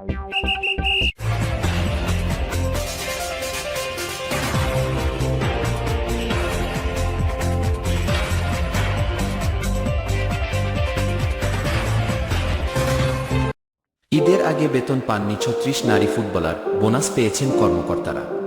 ঈদের আগে বেতন পাননি ছত্রিশ নারী ফুটবলার। বোনাস পেয়েছেন কর্মকর্তারা।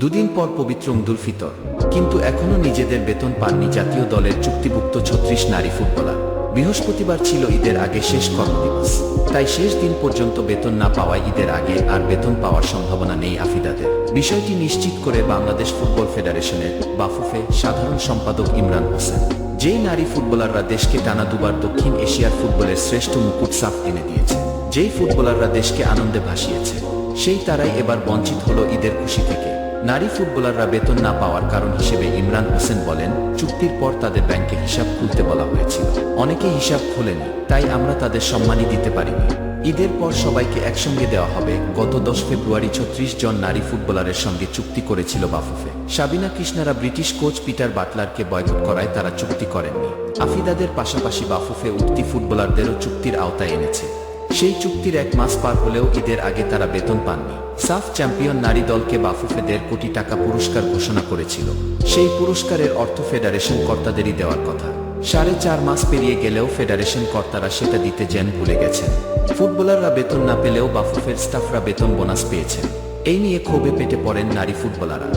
দুদিন পর পবিত্র ঈদুল ফিতর। কিন্তু এখনও নিজেদের বেতন পাননি জাতীয় দলের চুক্তিভুক্ত ছত্রিশ নারী ফুটবলার। বৃহস্পতিবার ছিল ঈদের আগে শেষ কর্মদিবস। তাই শেষ দিন পর্যন্ত বেতন না পাওয়ায় ঈদের আগে আর বেতন পাওয়ার সম্ভাবনা নেই আফিদাদের। বিষয়টি নিশ্চিত করে বাংলাদেশ ফুটবল ফেডারেশনের বাফুফে সাধারণ সম্পাদক ইমরান হোসেন। যেই নারী ফুটবলাররা দেশকে টানা দুবার দক্ষিণ এশিয়ার ফুটবলের শ্রেষ্ঠ মুকুট সাফ এনে দিয়েছে, যেই ফুটবলাররা দেশকে আনন্দে ভাসিয়েছে, সেই তারাই এবার বঞ্চিত হলো ঈদের খুশি থেকে। নারী ফুটবলাররা বেতন না পাওয়ার কারণ হিসেবে ইমরান হোসেন বলেন, চুক্তির পর তাদের ব্যাংকে হিসাব খুলতে বলা হয়েছিল। অনেকে হিসাব খোলেনি, তাই আমরা তাদের সম্মানই দিতে পারিনি। ঈদের পর সবাইকে একসঙ্গে দেওয়া হবে। গত দশ ফেব্রুয়ারি ছত্রিশ জন নারী ফুটবলারের সঙ্গে চুক্তি করেছিল বাফুফে। সাবিনা কৃষ্ণারা ব্রিটিশ কোচ পিটার বাটলারকে বয়কট করায় তারা চুক্তি করেননি। আফিদাদের পাশাপাশি বাফুফে উক্তি ফুটবলারদেরও চুক্তির আওতায় এনেছে। সেই চুক্তির এক মাস পার হলেও ঈদের আগে তারা বেতন পাননি। সাফ চ্যাম্পিয়ন নারী দলকে বাফুফে দেড় কোটি টাকা পুরস্কার ঘোষণা করেছিল। সেই পুরস্কারের অর্থ ফেডারেশন কর্তাদেরই দেওয়ার কথা। সাড়ে চার মাস পেরিয়ে গেলেও ফেডারেশন কর্তারা সেটা দিতে যেন ভুলে গেছেন। ফুটবলাররা বেতন না পেলেও বাফুফের স্টাফরা বেতন বোনাস পেয়েছেন। এই নিয়ে ক্ষোভে পেটে পড়েন নারী ফুটবলাররা।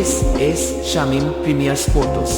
S S Shamim premier sports.